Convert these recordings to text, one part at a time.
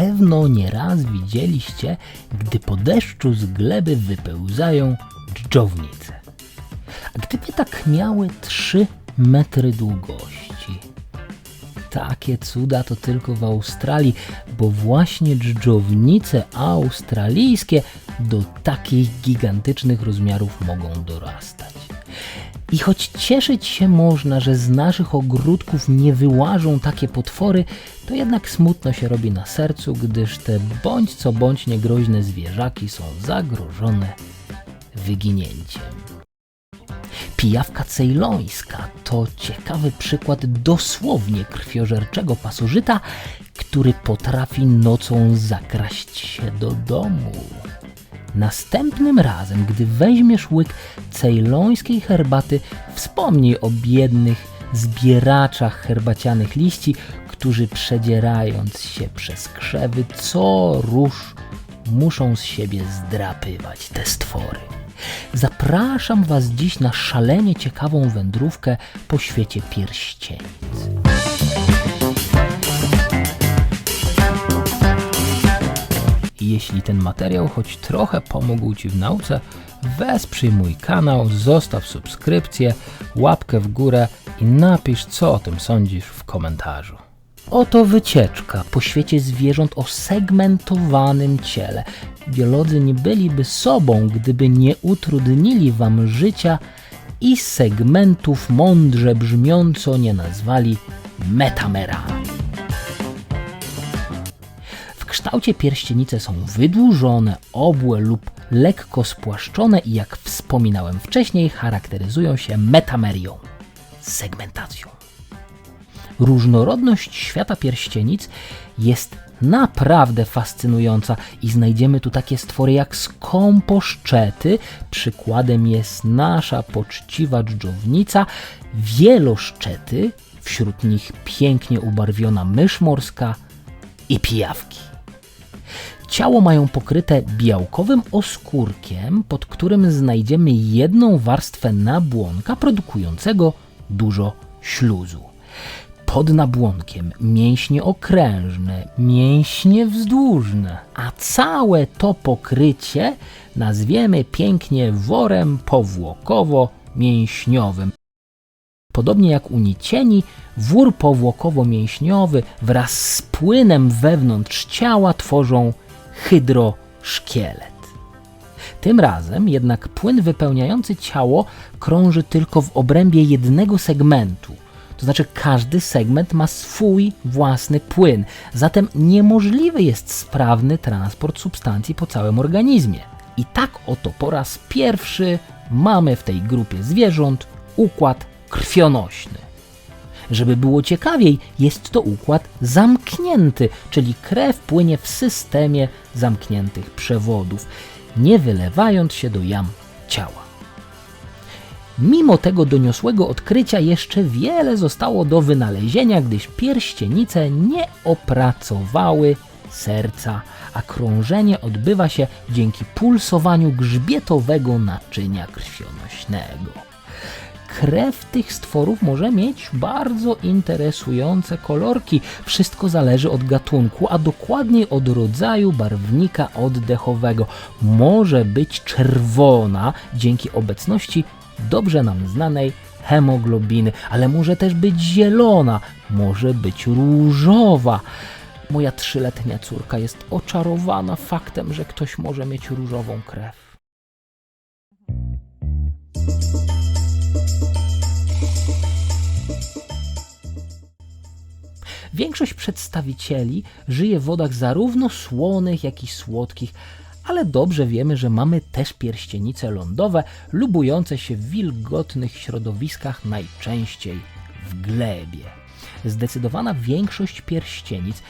pewno nieraz widzieliście, gdy po deszczu z gleby wypełzają dżdżownice. A gdyby tak miały 3 metry długości. Takie cuda to tylko w Australii, bo właśnie dżdżownice australijskie do takich gigantycznych rozmiarów mogą dorastać. I choć cieszyć się można, że z naszych ogródków nie wyłażą takie potwory, to jednak smutno się robi na sercu, gdyż te bądź co bądź niegroźne zwierzaki są zagrożone wyginięciem. Pijawka cejlońska to ciekawy przykład dosłownie krwiożerczego pasożyta, który potrafi nocą zakraść się do domu. Następnym razem, gdy weźmiesz łyk cejlońskiej herbaty, wspomnij o biednych zbieraczach herbacianych liści, którzy przedzierając się przez krzewy co róż muszą z siebie zdrapywać te stwory. Zapraszam Was dziś na szalenie ciekawą wędrówkę po świecie pierścienic. Jeśli ten materiał choć trochę pomógł Ci w nauce, wesprzyj mój kanał, zostaw subskrypcję, łapkę w górę i napisz, co o tym sądzisz w komentarzu. Oto wycieczka po świecie zwierząt o segmentowanym ciele. Biolodzy nie byliby sobą, gdyby nie utrudnili Wam życia i segmentów mądrze brzmiąco nie nazwali metamerami. Kształcie pierścienice są wydłużone, obłe lub lekko spłaszczone i jak wspominałem wcześniej, charakteryzują się metamerią, segmentacją. Różnorodność świata pierścienic jest naprawdę fascynująca i znajdziemy tu takie stwory jak skąposzczety, przykładem jest nasza poczciwa dżdżownica, wieloszczety, wśród nich pięknie ubarwiona mysz morska i pijawki. Ciało mają pokryte białkowym oskórkiem, pod którym znajdziemy jedną warstwę nabłonka produkującego dużo śluzu. Pod nabłonkiem mięśnie okrężne, mięśnie wzdłużne, a całe to pokrycie nazwiemy pięknie worem powłokowo-mięśniowym. Podobnie jak u nicieni, wór powłokowo-mięśniowy wraz z płynem wewnątrz ciała tworzą hydroszkielet. Tym razem jednak płyn wypełniający ciało krąży tylko w obrębie jednego segmentu. To znaczy każdy segment ma swój własny płyn, zatem niemożliwy jest sprawny transport substancji po całym organizmie. I tak oto po raz pierwszy mamy w tej grupie zwierząt układ krwionośny. Żeby było ciekawiej, jest to układ zamknięty, czyli krew płynie w systemie zamkniętych przewodów, nie wylewając się do jam ciała. Mimo tego doniosłego odkrycia jeszcze wiele zostało do wynalezienia, gdyż pierścienice nie opracowały serca, a krążenie odbywa się dzięki pulsowaniu grzbietowego naczynia krwionośnego krew tych stworów może mieć bardzo interesujące kolorki. Wszystko zależy od gatunku, a dokładniej od rodzaju barwnika oddechowego. Może być czerwona dzięki obecności dobrze nam znanej hemoglobiny, ale może też być zielona, może być różowa. Moja trzyletnia córka jest oczarowana faktem, że ktoś może mieć różową krew. Większość przedstawicieli żyje w wodach zarówno słonych, jak i słodkich, ale dobrze wiemy, że mamy też pierścienice lądowe, lubujące się w wilgotnych środowiskach, najczęściej w glebie. Zdecydowana większość pierścienic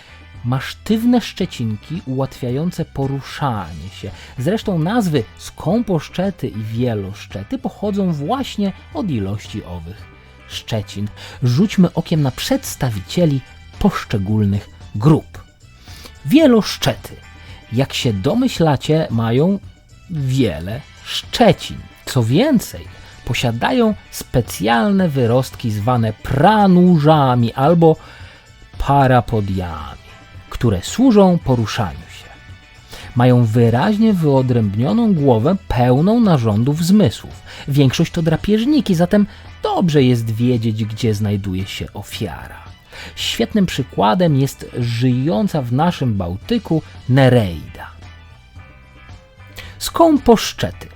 ma sztywne szczecinki ułatwiające poruszanie się. Zresztą nazwy skąposzczety i wieloszczety pochodzą właśnie od ilości owych szczecin. Rzućmy okiem na przedstawicieli poszczególnych grup. Wieloszczety, jak się domyślacie, mają wiele szczecin. Co więcej, posiadają specjalne wyrostki zwane pranurzami albo parapodiami, które służą poruszaniu się. Mają wyraźnie wyodrębnioną głowę pełną narządów zmysłów. Większość to drapieżniki, zatem dobrze jest wiedzieć, gdzie znajduje się ofiara. Świetnym przykładem jest żyjąca w naszym Bałtyku Nereida. Skąposzczety.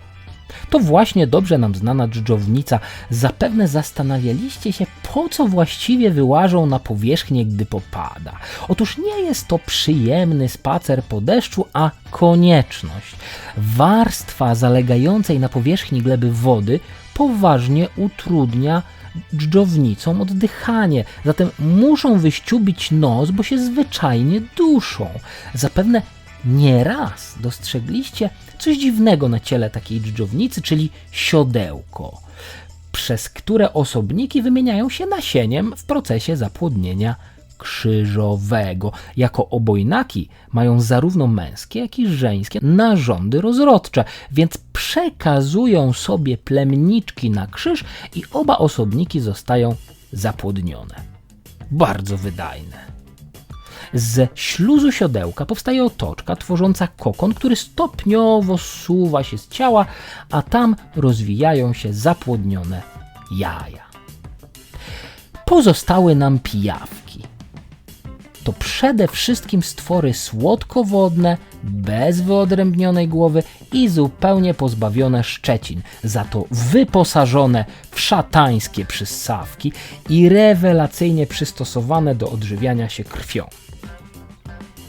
To właśnie dobrze nam znana dżdżownica. Zapewne zastanawialiście się, po co właściwie wyłażą na powierzchnię, gdy popada. Otóż nie jest to przyjemny spacer po deszczu, a konieczność. Warstwa zalegającej na powierzchni gleby wody poważnie utrudnia dżdżownicom oddychanie, zatem muszą wyściubić nos, bo się zwyczajnie duszą. Zapewne nieraz dostrzegliście coś dziwnego na ciele takiej dżdżownicy, czyli siodełko, przez które osobniki wymieniają się nasieniem w procesie zapłodnienia krzyżowego. Jako obojnaki mają zarówno męskie, jak i żeńskie narządy rozrodcze, więc przekazują sobie plemniczki na krzyż i oba osobniki zostają zapłodnione. Bardzo wydajne. Z śluzu siodełka powstaje otoczka tworząca kokon, który stopniowo zsuwa się z ciała, a tam rozwijają się zapłodnione jaja. Pozostały nam pijawki. To przede wszystkim stwory słodkowodne, bez wyodrębnionej głowy i zupełnie pozbawione szczecin, za to wyposażone w szatańskie przyssawki i rewelacyjnie przystosowane do odżywiania się krwią.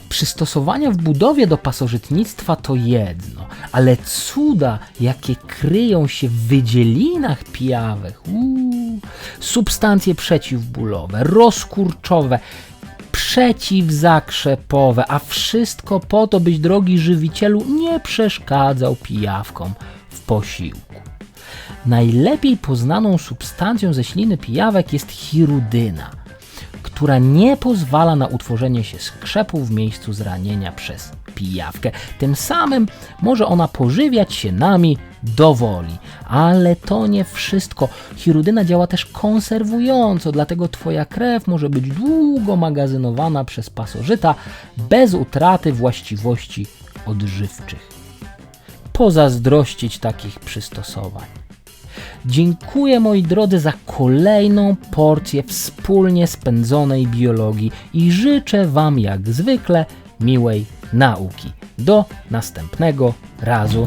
Przystosowania w budowie do pasożytnictwa to jedno, ale cuda, jakie kryją się w wydzielinach pijawek, uuu, substancje przeciwbólowe, rozkurczowe, przeciwzakrzepowe, a wszystko po to, byś drogi żywicielu nie przeszkadzał pijawkom w posiłku. Najlepiej poznaną substancją ze śliny pijawek jest chirudyna – która nie pozwala na utworzenie się skrzepu w miejscu zranienia przez pijawkę. Tym samym może ona pożywiać się nami do woli. Ale to nie wszystko. Chirudyna działa też konserwująco, dlatego Twoja krew może być długo magazynowana przez pasożyta bez utraty właściwości odżywczych. Pozazdrościć takich przystosowań. Dziękuję moi drodzy za kolejną porcję wspólnie spędzonej biologii i życzę Wam jak zwykle miłej nauki. Do następnego razu.